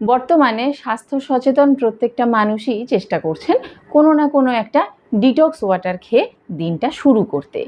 বর্তমানে স্বাস্থ্য সচেতন প্রত্যেকটা মানুষই চেষ্টা করছেন কোনো না কোনো একটা ডিটক্স ওয়াটার খেয়ে দিনটা শুরু করতে।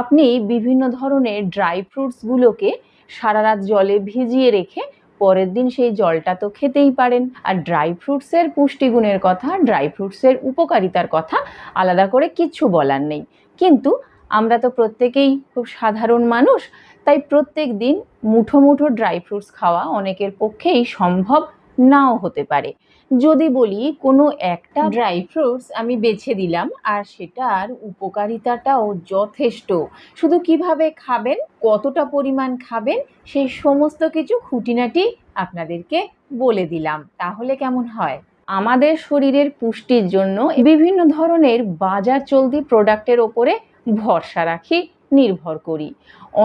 আপনি বিভিন্ন ধরনের ড্রাই ফ্রুটসগুলোকে সারা রাত জলে ভিজিয়ে রেখে পরের দিন সেই জলটা তো খেতেই পারেন। আর ড্রাই ফ্রুটসের পুষ্টিগুণের কথা ড্রাই ফ্রুটসের উপকারিতার কথা আলাদা করে কিচ্ছু বলার নেই। কিন্তু আমরা তো প্রত্যেকেই খুব সাধারণ মানুষ, তাই প্রত্যেক দিন মুঠো মুঠো ড্রাই ফ্রুটস খাওয়া অনেকের পক্ষেই সম্ভব নাও হতে পারে। যদি বলি কোনো একটা ড্রাই ফ্রুটস আমি বেছে দিলাম আর সেটার উপকারিতাটাও যথেষ্ট। শুধু কীভাবে খাবেন কতটা পরিমাণ খাবেন সেই সমস্ত কিছু খুঁটিনাটি আপনাদেরকে বলে দিলাম। তাহলে কেমন হয়? আমাদের শরীরের পুষ্টির জন্য বিভিন্ন ধরনের বাজার চলতি প্রোডাক্টের ওপরে ভরসা রাখি। নির্ভর করি।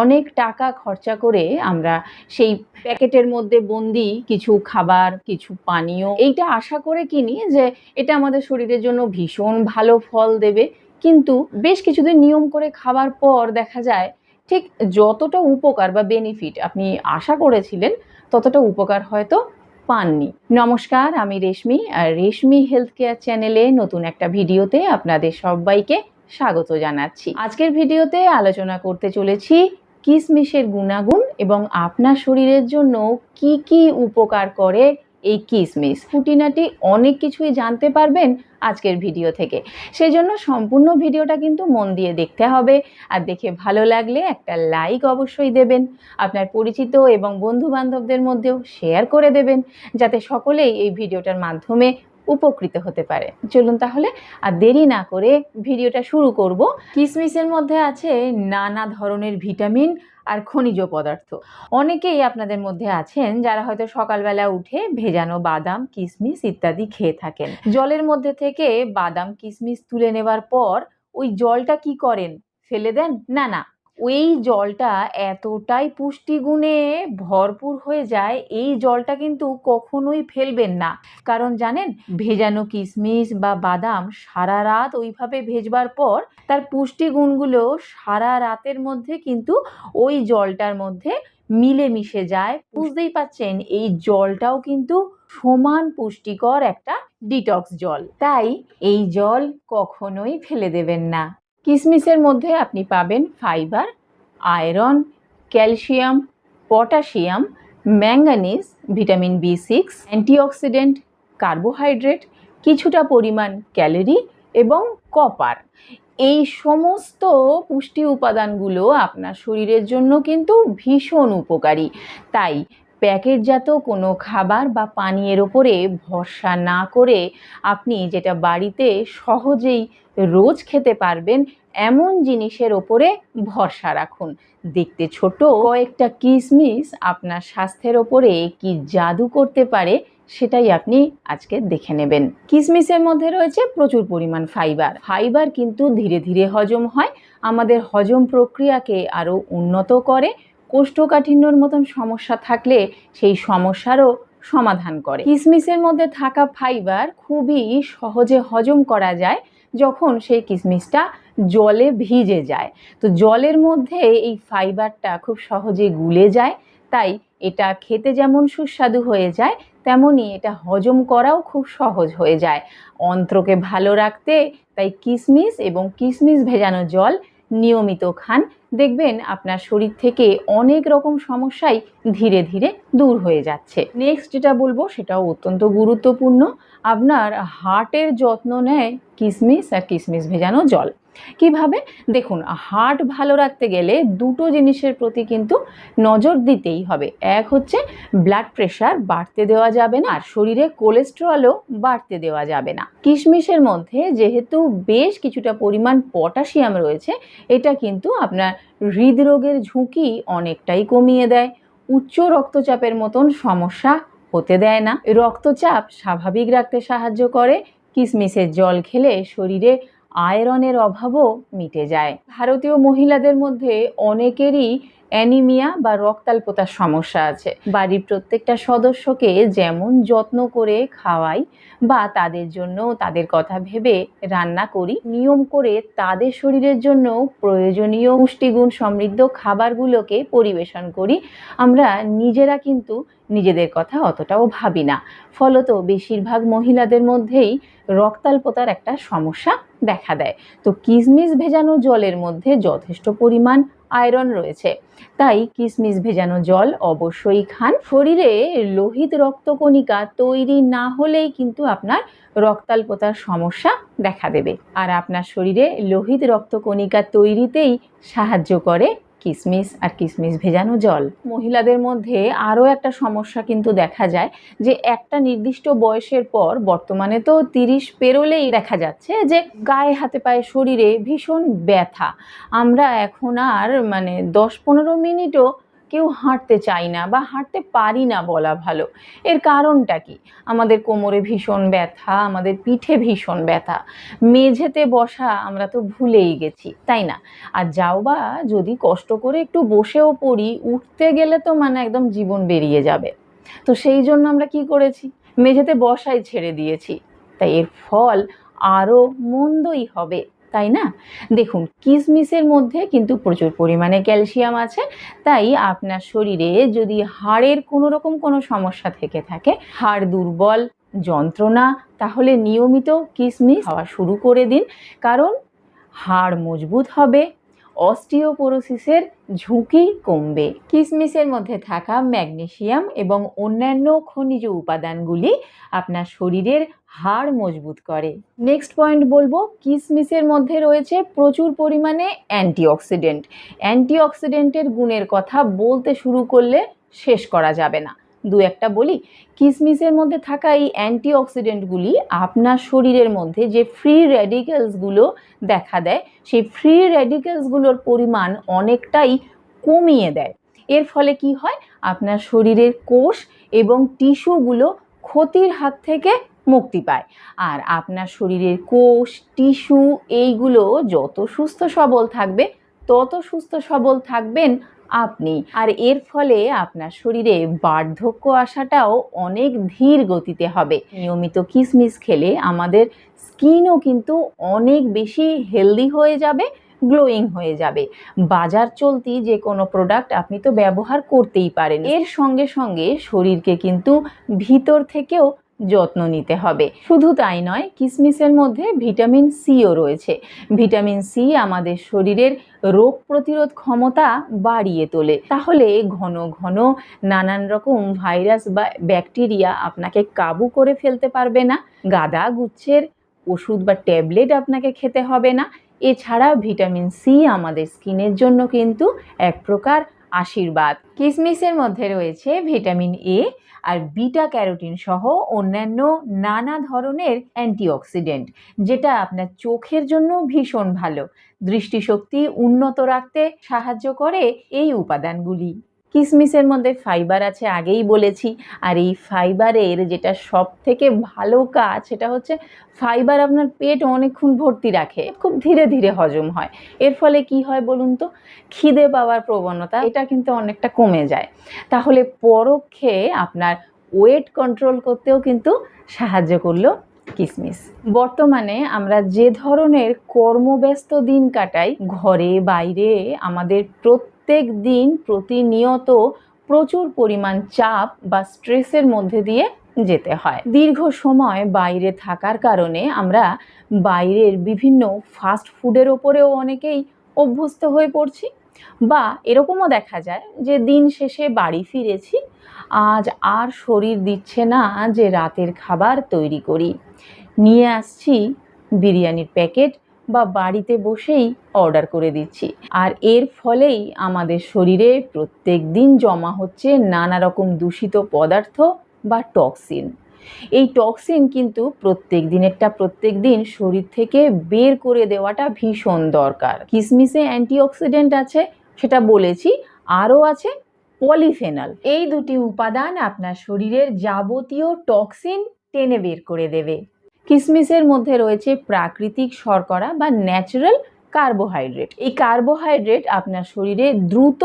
অনেক টাকা খরচা করে আমরা সেই প্যাকেটের মধ্যে বন্দি কিছু খাবার, কিছু পানীয় এইটা আশা করে কিনি যে এটা আমাদের শরীরের জন্য ভীষণ ভালো ফল দেবে। কিন্তু বেশ কিছুদিন নিয়ম করে খাবার পর দেখা যায় ঠিক যতটা উপকার বা বেনিফিট আপনি আশা করেছিলেন, ততটা উপকার হয়তো পাননি। নমস্কার, আমি রেশমি, আর রেশমি হেলথ কেয়ার চ্যানেলে নতুন একটা ভিডিওতে আপনাদের সবাইকে স্বাগত জানাচ্ছি। আজকের ভিডিওতে আলোচনা করতে চলেছি কিশমিশের গুণাগুণ এবং আপনার শরীরের জন্য কি কি উপকার করে এই কিসমিস। খুঁটিনাটি অনেক কিছুই জানতে পারবেন আজকের ভিডিও থেকে। সেই জন্য সম্পূর্ণ ভিডিওটা কিন্তু মন দিয়ে দেখতে হবে আর দেখে ভালো লাগলে একটা লাইক অবশ্যই দেবেন, আপনার পরিচিত এবং বন্ধু বান্ধবদের মধ্যেও শেয়ার করে দেবেন, যাতে সকলেই এই ভিডিওটার মাধ্যমে উপকৃত হতে পারে। চলুন তাহলে আর দেরি না করে ভিডিওটা শুরু করব। কিসমিসের মধ্যে আছে নানা ধরনের ভিটামিন আর খনিজ পদার্থ। অনেকেই আপনাদের মধ্যে আছেন যারা হয়তো সকালবেলা উঠে ভেজানো বাদাম, কিসমিস ইত্যাদি খেয়ে থাকেন। জলের মধ্যে থেকে বাদাম, কিসমিস তুলে নেবার পর ওই জলটা কি করেন? ফেলে দেন? না না। ওই জলটা এতটাই পুষ্টিগুণে ভরপুর হয়ে যায়, এই জলটা কিন্তু কখনোই ফেলবেন না। কারণ জানেন, ভেজানো কিশমিশ বা বাদাম সারা রাত ওইভাবে ভেজবার পর তার পুষ্টিগুণগুলো সারা রাতের মধ্যে কিন্তু ওই জলটার মধ্যে মিলে মিশে যায়। বুঝতেই পাচ্ছেন, এই জলটাও কিন্তু সমান পুষ্টিকর একটা ডিটক্স জল। তাই এই জল কখনোই ফেলে দেবেন না। কিশমিশের মধ্যে আপনি পাবেন fibre, iron, calcium, potassium, manganese, vitamin B six, antioxidant, carbohydrate, কিছুটা পরিমাণ ক্যালোরি এবং কপার। এই সমস্ত পুষ্টি উপাদানগুলো আপনার শরীরের জন্য কিন্তু ভীষণ উপকারী। তাই প্যাকেটজাত কোনো খাবার বা পানীয়ের ওপরে ভরসা না করে আপনি যেটা বাড়িতে সহজেই রোজ খেতে পারবেন, এমন জিনিসের ওপরে ভরসা রাখুন। দেখতে ছোট, কয়েকটা কিসমিস আপনার স্বাস্থ্যের ওপরে কি জাদু করতে পারে সেটাই আপনি আজকে দেখে নেবেন। কিসমিসের মধ্যে রয়েছে প্রচুর পরিমাণ ফাইবার। ফাইবার কিন্তু ধীরে ধীরে হজম হয়, আমাদের হজম প্রক্রিয়াকে আরও উন্নত করে কোষ্ঠকাঠিন্যর মতন সমস্যা থাকলে সেই সমস্যারও সমাধান করে। কিসমিসের মধ্যে থাকা ফাইবার খুবই সহজে হজম করা যায় যখন সেই কিসমিসটা জলে ভিজে যায়। তো জলের মধ্যে এই ফাইবারটা খুব সহজে গুলে যায়, তাই এটা খেতে যেমন সুস্বাদু হয়ে যায় তেমনই এটা হজম করাও খুব সহজ হয়ে যায়। অন্ত্রকে ভালো রাখতে তাই কিসমিস এবং কিসমিস ভেজানো জল নিয়মিত খান, দেখবেন আপনার শরীর থেকে অনেক রকম সমস্যাই ধীরে ধীরে দূর হয়ে যাচ্ছে। নেক্সট যেটা বলব সেটাও অত্যন্ত গুরুত্বপূর্ণ, আপনার হার্টের যত্ন নেয় কিসমিস আর কিসমিস ভেজানো জল। কীভাবে? দেখুন হার্ট ভালো রাখতে গেলে দুটো জিনিসের প্রতি কিন্তু নজর দিতেই হবে। এক হচ্ছে ব্লাড প্রেশার বাড়তে দেওয়া যাবে না, আর শরীরে কোলেস্টেরলও বাড়তে দেওয়া যাবে না। কিশমিশের মধ্যে যেহেতু বেশ কিছুটা পরিমাণ পটাশিয়াম রয়েছে, এটা কিন্তু আপনার হৃদরোগের ঝুঁকি অনেকটাই কমিয়ে দেয়। উচ্চ রক্তচাপের মতন সমস্যা হতে দেয় না। রক্তচাপ স্বাভাবিক রাখতে সাহায্য করে। কিশমিশের জল খেলে শরীরে আয়রনের অভাবও মিটে যায়। ভারতীয় মহিলাদের মধ্যে অনেকেরই অ্যানিমিয়া বা রক্তাল্পতার সমস্যা আছে। বাড়ির প্রত্যেকটা সদস্যকে যেমন যত্ন করে খাওয়াই বা তাদের জন্য তাদের কথা ভেবে রান্না করি, নিয়ম করে তাদের শরীরের জন্য প্রয়োজনীয় পুষ্টিগুণ সমৃদ্ধ খাবারগুলোকে পরিবেশন করি। আমরা নিজেরা কিন্তু নিজেদের কথা অতটাও ভাবি না। ফলত বেশিরভাগ মহিলাদের মধ্যেই রক্তাল্পতার একটা সমস্যা দেখা দেয়। তো কিশমিশ ভেজানো জলের মধ্যে যথেষ্ট পরিমাণ আয়রন রয়েছে। তাই কিশমিশ ভেজানো জল অবশ্যই খান। শরীরে লোহিত রক্তকণিকা তৈরি না হলেই কিন্তু আপনার রক্তাল্পতার সমস্যা দেখা দেবে। আর আপনার শরীরে লোহিত রক্তকণিকা তৈরিতেই সাহায্য করে কিশমিশ আর কিসমিস ভেজানো জল। মহিলাদের মধ্যে আরও একটা সমস্যা কিন্তু দেখা যায় যে একটা নির্দিষ্ট বয়সের পর বর্তমানে তো তিরিশ পেরোলেই দেখা যাচ্ছে যে গায়ে হাতে পায়ে শরীরে ভীষণ ব্যথা। আমরা এখন আর মানে দশ পনেরো মিনিটও কেউ হাঁটতে চাই না বা হাঁটতে পারি না বলা ভালো। এর কারণটা কি? আমাদের কোমরে ভীষণ ব্যথা, আমাদের পিঠে ভীষণ ব্যথা, মেঝেতে বসা আমরা তো ভুলেই গেছি, তাই না? আর যাও বা যদি কষ্ট করে একটু বসেও পড়ি, উঠতে গেলে তো মানে একদম জীবন বেরিয়ে যাবে। তো সেই জন্য আমরা কি করেছি? মেঝেতে বসাই ছেড়ে দিয়েছি। তাই এর ফল আরও মন্দই হবে। তাই না? দেখুন কিশমিশের মধ্যে কিন্তু প্রচুর পরিমাণে ক্যালসিয়াম আছে, তাই আপনার শরীরে যদি হাড়ের কোনো রকম কোনো সমস্যা থেকে থাকে, হাড় দুর্বল, যন্ত্রণা, তাহলে নিয়মিত কিশমিশ খাওয়া শুরু করে দিন। কারণ হাড় মজবুত হবে অস্টিওপোরোসিসের ঝুঁকি কমবে। কিশমিশের মধ্যে থাকা ম্যাগনেসিয়াম এবং অন্যান্য খনিজ উপাদানগুলি আপনার শরীরের হাড় মজবুত করে। নেক্সট পয়েন্ট বলব কিশমিশের মধ্যে রয়েছে প্রচুর পরিমাণে অ্যান্টিঅক্সিডেন্ট। অ্যান্টিঅক্সিডেন্টের গুণের কথা বলতে শুরু করলে শেষ করা যাবে না। দু একটা বলি, কিসমিসের মধ্যে থাকা এই অ্যান্টিঅক্সিডেন্টগুলি আপনার শরীরের মধ্যে যে ফ্রি র্যাডিক্যালসগুলো দেখা দেয়, সেই ফ্রি র্যাডিক্যালসগুলোর পরিমাণ অনেকটাই কমিয়ে দেয়। এর ফলে কি হয়? আপনার শরীরের কোষ এবং টিস্যুগুলো ক্ষতির হাত থেকে মুক্তি পায়। আর আপনার শরীরের কোষ, টিস্যু এইগুলো যত সুস্থ সবল থাকবে, তত সুস্থ সবল থাকবেন আপনি। আর এর ফলে আপনার শরীরে বার্ধক্য আসাটাও অনেক ধীর গতিতে হবে। নিয়মিত কিসমিস খেলে আমাদের স্কিনও কিন্তু অনেক বেশি হেলদি হয়ে যাবে, গ্লোয়িং হয়ে যাবে। বাজার চলতি যে কোনো প্রোডাক্ট আপনি তো ব্যবহার করতেই পারেন। এর সঙ্গে সঙ্গে শরীরকে কিন্তু ভিতর থেকেও যত্ন নিতে হবে। শুধু তাই নয়, কিসমিসের মধ্যে ভিটামিন সিও রয়েছে। ভিটামিন সি আমাদের শরীরের রোগ প্রতিরোধ ক্ষমতা বাড়িয়ে তোলে। তাহলে ঘন ঘন নানান রকম ভাইরাস বা ব্যাকটেরিয়া আপনাকে কাবু করে ফেলতে পারবে না। গাদা গুচ্ছের ওষুধ বা ট্যাবলেট আপনাকে খেতে হবে না। এছাড়া ভিটামিন সি আমাদের স্কিনের জন্য কিন্তু এক প্রকার আশীর্বাদ। কিসমিসের মধ্যে রয়েছে ভিটামিন এ আর বিটা ক্যারোটিন সহ অন্যান্য নানা ধরনের অ্যান্টিঅক্সিডেন্ট, যেটা আপনার চোখের জন্য ভীষণ ভালো। দৃষ্টিশক্তি উন্নত রাখতে সাহায্য করে এই উপাদানগুলি। কিশমিশের মধ্যে ফাইবার আছে, আগেই বলেছি। আর এই ফাইবারের যেটা সব থেকে ভালো কাজ, সেটা হচ্ছে ফাইবার আপনার পেট অনেকক্ষণ ভর্তি রাখে, খুব ধীরে ধীরে হজম হয়। এর ফলে কি হয় বলুন তো? খিদে পাওয়ার প্রবণতা, এটা কিন্তু অনেকটা কমে যায়। তাহলে পরোক্ষে আপনার ওয়েট কন্ট্রোল করতেও কিন্তু সাহায্য করল কিশমিশ বর্তমানে আমরা যে ধরনের কর্মব্যস্ত দিন কাটাই, ঘরে, বাইরে, আমাদের প্রত্যেক দিন প্রতিনিয়ত প্রচুর পরিমাণ চাপ বা স্ট্রেসের মধ্যে দিয়ে যেতে হয়। দীর্ঘ সময় বাইরে থাকার কারণে আমরা বাইরের বিভিন্ন ফাস্ট ফুডের ওপরেও অনেকেই অভ্যস্ত হয়ে পড়ছি বা এরকমও দেখা যায় যে দিন শেষে বাড়ি ফিরেছি, আজ আর শরীর দিচ্ছে না যে রাতের খাবার তৈরি করি। নিয়ে আসছি বিরিয়ানির প্যাকেট বা বাড়িতে বসেই অর্ডার করে দিচ্ছি। আর এর ফলেই আমাদের শরীরে প্রত্যেক দিন জমা হচ্ছে নানা রকম দূষিত পদার্থ বা টক্সিন এই টক্সিন কিন্তু প্রত্যেক দিনেরটা প্রত্যেক দিন শরীর থেকে বের করে দেওয়াটা ভীষণ দরকার। কিশমিশে অ্যান্টিঅক্সিডেন্ট আছে, সেটা বলেছি, আরও আছে পলিফেনল এই দুটি উপাদান আপনার শরীরের যাবতীয় টক্সিন টেনে বের করে দেবে। কিশমিশের মধ্যে রয়েছে প্রাকৃতিক শর্করা বা ন্যাচারাল কার্বোহাইড্রেট। এই কার্বোহাইড্রেট আপনার শরীরে দ্রুত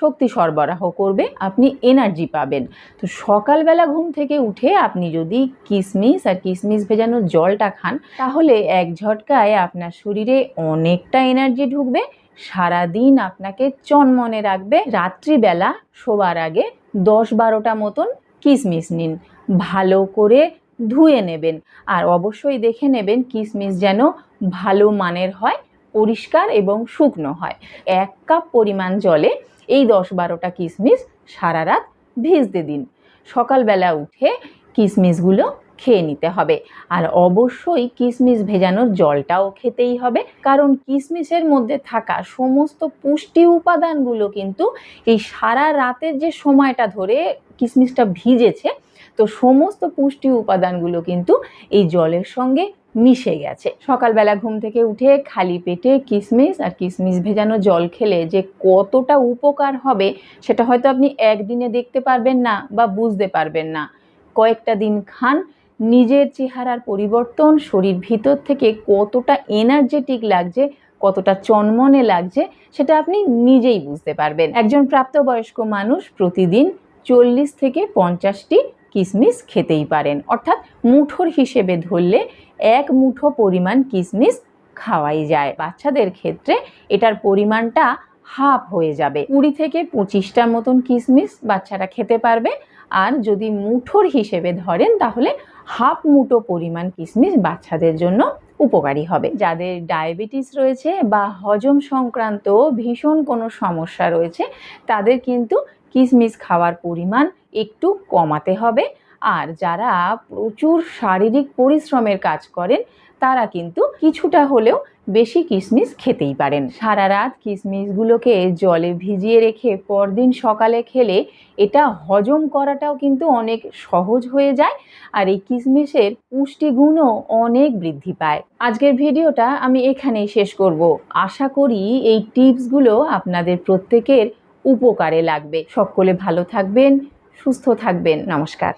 শক্তি সরবরাহ করবে, আপনি এনার্জি পাবেন। তো সকালবেলা ঘুম থেকে উঠে আপনি যদি কিসমিস আর কিসমিস ভেজানো জলটা খান, তাহলে এক ঝটকায় আপনার শরীরে অনেকটা এনার্জি ঢুকবে, সারাদিন আপনাকে চনমনে রাখবে। রাত্রিবেলা শোবার আগে দশ বারোটা মতন কিসমিস নিন। ভালো করে ধুয়ে নেবেন। আর অবশ্যই দেখে নেবেন কিশমিশ যেন ভালো মানের হয়, পরিষ্কার এবং শুকনো হয়। এক কাপ পরিমাণ জলে এই দশ বারোটা কিশমিশ সারা রাত ভিজতে দিন। সকালবেলা উঠে কিশমিশগুলো খেয়ে নিতে হবে। আর অবশ্যই কিশমিশ ভেজানোর জলটাও খেতেই হবে। কারণ কিশমিশের মধ্যে থাকা সমস্ত পুষ্টি উপাদানগুলো কিন্তু এই সারা রাতের যে সময়টা ধরে কিশমিশটা ভিজেছে, তো সমস্ত পুষ্টি উপাদানগুলো কিন্তু এই জলের সঙ্গে মিশে গেছে। সকালবেলা ঘুম থেকে উঠে খালি পেটে কিশমিশ আর কিশমিশ ভেজানো জল খেলে যে কতটা উপকার হবে, সেটা হয়তো আপনি একদিনে দেখতে পারবেন না বা বুঝতে পারবেন না। কয়েকটা দিন খান নিজের চেহারার পরিবর্তন, শরীর ভিতর থেকে কতটা এনার্জেটিক লাগছে, কতটা চনমনে লাগছে, সেটা আপনি নিজেই বুঝতে পারবেন। একজন প্রাপ্তবয়স্ক মানুষ প্রতিদিন চল্লিশ থেকে পঞ্চাশটি কিসমিস খেতেই পারেন। অর্থাৎ মুঠোর হিসেবে ধরলে এক মুঠো পরিমাণ কিসমিস খাওয়াই যায়। বাচ্চাদের ক্ষেত্রে এটার পরিমাণটা হাফ হয়ে যাবে। কুড়ি থেকে পঁচিশটার মতন কিসমিস বাচ্চারা খেতে পারবে। আর যদি মুঠোর হিসেবে ধরেন, তাহলে হাফ মুটো পরিমাণ কিশমিশ বাচ্চাদের জন্য উপকারী হবে। যাদের ডায়াবেটিস রয়েছে বা হজম সংক্রান্ত ভীষণ কোনো সমস্যা রয়েছে, তাদের কিন্তু কিশমিশ খাওয়ার পরিমাণ একটু কমাতে হবে। আর যারা প্রচুর শারীরিক পরিশ্রমের কাজ করেন তারা কিন্তু কিছুটা হলেও বেশি কিশমিশ খেতেই পারেন। সারা রাত কিশমিশগুলোকে জলে ভিজিয়ে রেখে পরদিন সকালে খেলে এটা হজম করাটাও কিন্তু অনেক সহজ হয়ে যায় আর এই কিশমিশের পুষ্টিগুণও অনেক বৃদ্ধি পায়। আজকের ভিডিওটা আমি এখানেই শেষ করব। আশা করি এই টিপসগুলো আপনাদের প্রত্যেকের উপকারে লাগবে। সকলে ভালো থাকবেন, সুস্থ থাকবেন। নমস্কার।